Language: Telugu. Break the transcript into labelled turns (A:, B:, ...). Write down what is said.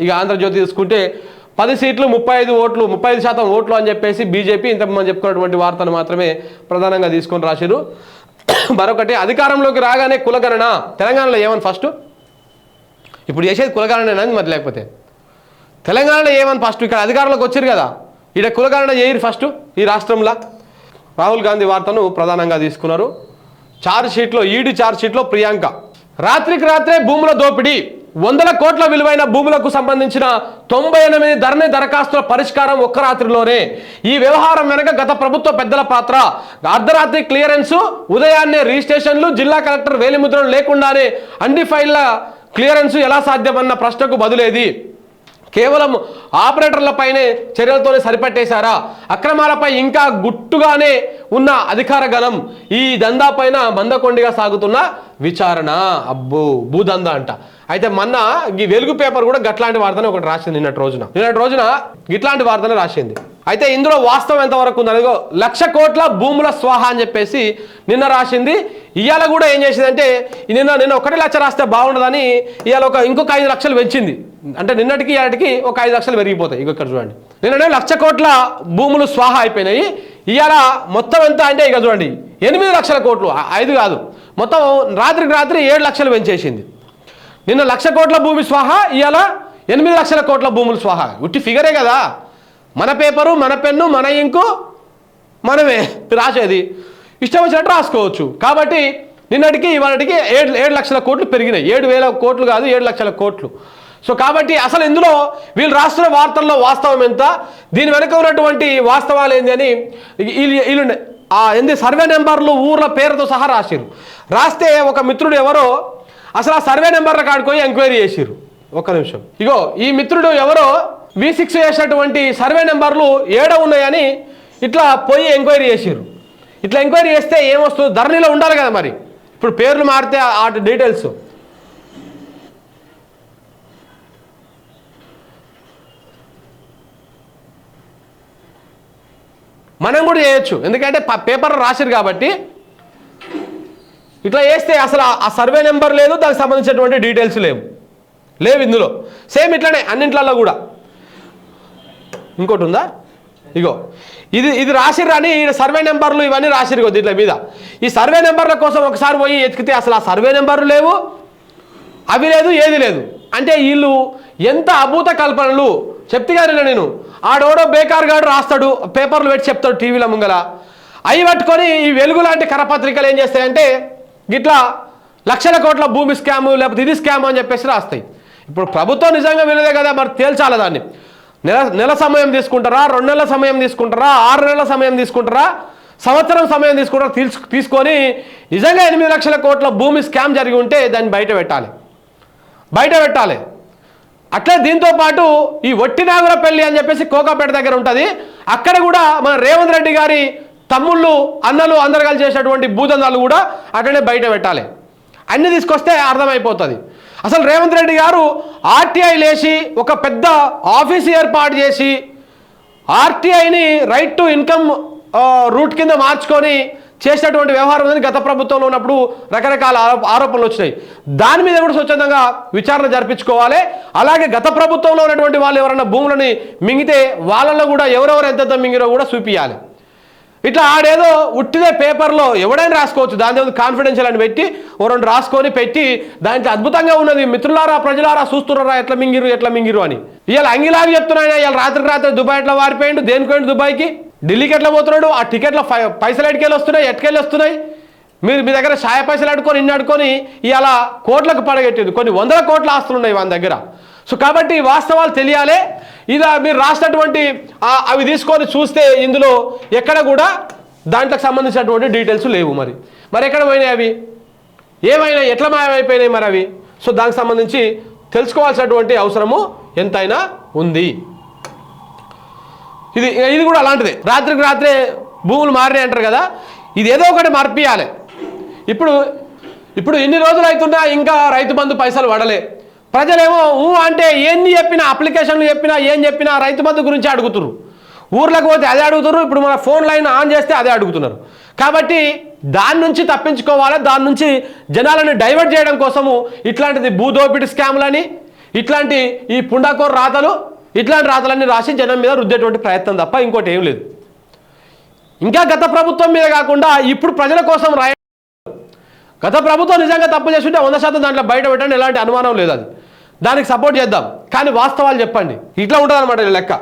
A: ఇక ఆంధ్రజ్యోతి తీసుకుంటే పది సీట్లు ముప్పై ఐదు ఓట్లు ముప్పై ఐదు శాతం ఓట్లు అని చెప్పేసి బీజేపీ ఇంతకుముందు చెప్పుకున్నటువంటి వార్తను మాత్రమే ప్రధానంగా తీసుకొని రాశారు మరొకటి అధికారంలోకి రాగానే కులగణన. తెలంగాణలో ఏమని ఫస్ట్? ఇప్పుడు చేసేది కులగణన మరి లేకపోతే? తెలంగాణలో ఏమని ఫస్ట్? ఇక్కడ అధికారంలోకి వచ్చారు కదా. ఇక్కడ కులగణన చేయరు ఫస్ట్ ఈ రాష్ట్రంలో. రాహుల్ గాంధీ వార్తను ప్రధానంగా తీసుకున్నారు. చార్జ్ షీట్లో ఈడీ ఛార్జ్ షీట్లో ప్రియాంక. రాత్రికి రాత్రే భూముల దోపిడీ. వందల కోట్ల విలువైన భూములకు సంబంధించిన తొంభై ఎనిమిది ధరణి దరఖాస్తుల పరిష్కారం ఒక్క రాత్రిలోనే. ఈ వ్యవహారం వెనక గత ప్రభుత్వ పెద్దల పాత్ర అర్ధరాత్రి క్లియరెన్స్ ఉదయాన్నే రిజిస్ట్రేషన్లు జిల్లా కలెక్టర్ వేలిముద్రలు లేకుండానే అన్ని ఫైళ్ళ క్లియరెన్స్ ఎలా సాధ్యమన్న ప్రశ్నకు బదులేది. కేవలం ఆపరేటర్లపైనే చర్యలతోనే సరిపెట్టేశారా? అక్రమాలపై ఇంకా గుట్టుగానే ఉన్న అధికార గణం ఈ దందా పైన మందకొండిగా సాగుతున్న విచారణ. అబ్బో భూదంద అంట. అయితే మొన్న ఈ వెలుగు పేపర్ కూడా గట్లాంటి వార్తనే ఒకటి రాసింది నిన్నటి రోజున. నిన్నటి రోజున ఇట్లాంటి వార్తనే రాసింది. అయితే ఇందులో వాస్తవం ఎంతవరకు ఉంది అదిగో లక్ష కోట్ల భూముల స్వాహ అని చెప్పేసి నిన్న రాసింది. ఇవాళ కూడా ఏం చేసిందంటే నిన్న నిన్న ఒకటి లక్ష రాస్తే బాగుండదని ఇవాళ ఒక ఇంకొక ఐదు లక్షలు పెంచింది. అంటే నిన్నటికి ఇవాటికి ఒక ఐదు లక్షలు పెరిగిపోతాయి. ఇక ఇక్కడ చూడండి. నిన్ననే లక్ష కోట్ల భూములు స్వాహ అయిపోయినాయి. ఇవాళ మొత్తం ఎంత అంటే ఇక చూడండి ఎనిమిది లక్షల కోట్లు. ఐదు కాదు. మొత్తం రాత్రికి రాత్రి ఏడు లక్షలు పెంచేసింది. నిన్న లక్ష కోట్ల భూమి స్వాహ ఇవాళ ఎనిమిది లక్షల కోట్ల భూములు స్వాహ. ఉట్టి ఫిగరే కదా. మన పేపరు మన పెన్ను మన ఇంకు మనమే రాసేది. ఇష్టం వచ్చినట్టు రాసుకోవచ్చు. కాబట్టి నిన్నటికి ఇవాళకి ఏడు ఏడు లక్షల కోట్లు పెరిగినాయి. ఏడు వేల కోట్లు కాదు ఏడు లక్షల కోట్లు. సో కాబట్టి అసలు ఇందులో వీళ్ళు రాస్తున్న వార్తల్లో వాస్తవం ఎంత? దీని వెనక ఉన్నటువంటి వాస్తవాలు ఏంది అని వీళ్ళు వీళ్ళు ఆ ఏంది? సర్వే నెంబర్లు ఊర్ల పేరుతో సహా రాసిరు రాస్తే ఒక మిత్రుడు ఎవరో అసలు ఆ సర్వే నెంబర్ల కాడుకొని ఎంక్వైరీ చేసిరు ఒక్క నిమిషం. ఇగో ఈ మిత్రుడు ఎవరో వి సిక్స్ చేసినటువంటి సర్వే నెంబర్లు ఏడో ఉన్నాయని ఇట్లా పోయి ఎంక్వైరీ చేసిర్రు. ఇట్లా ఎంక్వైరీ చేస్తే ఏమొస్తుంది ధరణిలో ఉండాలి కదా మరి. ఇప్పుడు పేర్లు మారితే ఆ డీటెయిల్స్. మనం కూడా చేయొచ్చు. ఎందుకంటే పేపర్ రాసిరు కాబట్టి. ఇట్లా చేస్తే అసలు ఆ- సర్వే నెంబర్ లేదు దానికి సంబంధించినటువంటి డీటెయిల్స్ లేవు. లేవు ఇందులో. సేమ్ ఇట్లానే అన్నింట్లలో కూడా. ఇంకోటి ఉందా? ఇగో. ఇది ఇది రాసిర్రు అని ఈ సర్వే నెంబర్లు ఇవన్నీ రాసిరు ఇగో దీంట్లో మీద. ఈ సర్వే నెంబర్ల కోసం ఒకసారి పోయి ఎతికితే అసలు ఆ సర్వే నెంబర్లు లేవు అవి లేదు ఏది లేదు. అంటే వీళ్ళు ఎంత అభూత కల్పనలు. చెప్తే కానీ నేను ఆడోడో బేకార్ గాడు రాస్తాడు పేపర్లు పెట్టి చెప్తాడు టీవీల ముంగల. అవి పట్టుకొని ఈ వెలుగు లాంటి కరపత్రికలు ఏం చేస్తాయంటే గిట్లా లక్షల కోట్ల భూమి స్కాము లేకపోతే ఇది స్కాము అని చెప్పేసి రాస్తాయి. ఇప్పుడు ప్రభుత్వం నిజంగా వినదే కదా మరి తేల్చాలి దాన్ని? నెల నెల సమయం తీసుకుంటారా? రెండు నెలల సమయం తీసుకుంటారా? ఆరు నెలల సమయం తీసుకుంటారా? సంవత్సరం సమయం తీసుకుంటారా? తీసు తీసుకొని నిజంగా ఎనిమిది లక్షల కోట్ల భూమి స్కామ్ జరిగి ఉంటే దాన్ని బయట పెట్టాలి. బయట పెట్టాలి. అట్లే దీంతో పాటు ఈ వట్టినాగురపల్లి అని చెప్పేసి కోకాపేట దగ్గర ఉంటుంది. అక్కడ కూడా మన రేవంత్ రెడ్డి గారి తమ్ముళ్ళు అన్నలు అందరు కలిసి చేసినటువంటి భూదందాలు కూడా అక్కడనే బయట పెట్టాలి. అన్ని తీసుకొస్తే అర్థమైపోతుంది. అసలు రేవంత్ రెడ్డి గారు ఆర్టీఐ లేచి ఒక పెద్ద ఆఫీస్ ఏర్పాటు చేసి ఆర్టీఐని రైట్ టు ఇన్కమ్ రూట్ కింద మార్చుకొని చేసినటువంటి వ్యవహారం అనేది గత ప్రభుత్వంలో ఉన్నప్పుడు రకరకాల ఆరో- ఆరోపణలు వచ్చినాయి. దాని మీద కూడా స్వచ్ఛందంగా విచారణ జరిపించుకోవాలి. అలాగే గత ప్రభుత్వంలో ఉన్నటువంటి వాళ్ళు ఎవరైనా భూములని మింగితే వాళ్ళలో కూడా ఎవరెవరు ఎంతెంత మింగిరో కూడా చూపించాలి ఇట్లా ఆడేదో ఉట్టిదే పేపర్లో ఎవడైనా రాసుకోవచ్చు. దాని మీద కాన్ఫిడెన్షియల్ అని పెట్టి ఓ రెండు రాసుకొని పెట్టి దానికి అద్భుతంగా ఉన్నది. మిత్రులారా ప్రజలారా చూస్తున్నారా? ఎట్లా మింగిరు ఎట్లా మింగిరు అని. ఇవాళ అంగిలాగా చెప్తున్నాయి ఇవాళ రాత్రికి రాత్రి దుబాయ్ ఎట్లా వారిపోయిండు? దేనికోండి దుబాయ్కి? ఢిల్లీకి ఎట్లా పోతున్నాడు? ఆ టికెట్ల పైసలు ఎటుకెళ్ళి వస్తున్నాయి? ఎటుకెళ్ళి వస్తున్నాయి? మీరు మీ దగ్గర ఛాయ పైసలు అడుకొని ఇన్ని అడుకొని ఇవాళ కోట్లకు పడగెట్టింది. కొన్ని వందల కోట్ల ఆస్తులు ఉన్నాయి వాళ్ళ దగ్గర. సో కాబట్టి వాస్తవాలు తెలియాలి. ఇలా మీరు రాసినటువంటి అవి తీసుకొని చూస్తే ఇందులో ఎక్కడ కూడా దాంట్లోకి సంబంధించినటువంటి డీటెయిల్స్ లేవు మరి. మరి ఎక్కడ పోయినాయి అవి? ఏమైనా ఎట్లా మాయమైపోయినాయి మరి అవి? సో దానికి సంబంధించి తెలుసుకోవాల్సినటువంటి అవసరము ఎంతైనా ఉంది. ఇది ఇది కూడా అలాంటిదే. రాత్రికి రాత్రే భూములు మారినాయి అంటారు కదా ఇది ఏదో ఒకటి మార్పియాలి ఇప్పుడు ఇప్పుడు ఎన్ని రోజులు అవుతున్నా ఇంకా రైతు బంధు పైసలు పడలే ప్రజలేమో ఊ అంటే ఎన్ని చెప్పినా అప్లికేషన్లు చెప్పినా ఏం చెప్పినా రైతు బంధు గురించి అడుగుతున్నారు ఊర్లకు పోతే అదే అడుగుతున్నారు ఇప్పుడు మన ఫోన్ లైన్ ఆన్ చేస్తే అదే అడుగుతున్నారు. కాబట్టి దాని నుంచి తప్పించుకోవాలి? దాని నుంచి జనాలను డైవర్ట్ చేయడం కోసము ఇట్లాంటిది భూదోపిడి స్కామ్లని ఇట్లాంటి ఈ పుండాకోర్ రాతలు ఇట్లాంటి రాతలన్నీ రాసి జనం మీద రుద్దేటువంటి ప్రయత్నం తప్ప ఇంకోటి ఏం లేదు. ఇంకా గత ప్రభుత్వం మీద కాకుండా ఇప్పుడు ప్రజల కోసం రాయ గత ప్రభుత్వం నిజంగా తప్పు చేస్తుంటే వంద శాతం దాంట్లో బయట పెట్టండి ఎలాంటి అనుమానం లేదు అది. దానికి సపోర్ట్ చేద్దాం. కానీ వాస్తవాలు చెప్పండి. ఇట్లా ఉంటుంది అనమాట లెక్క.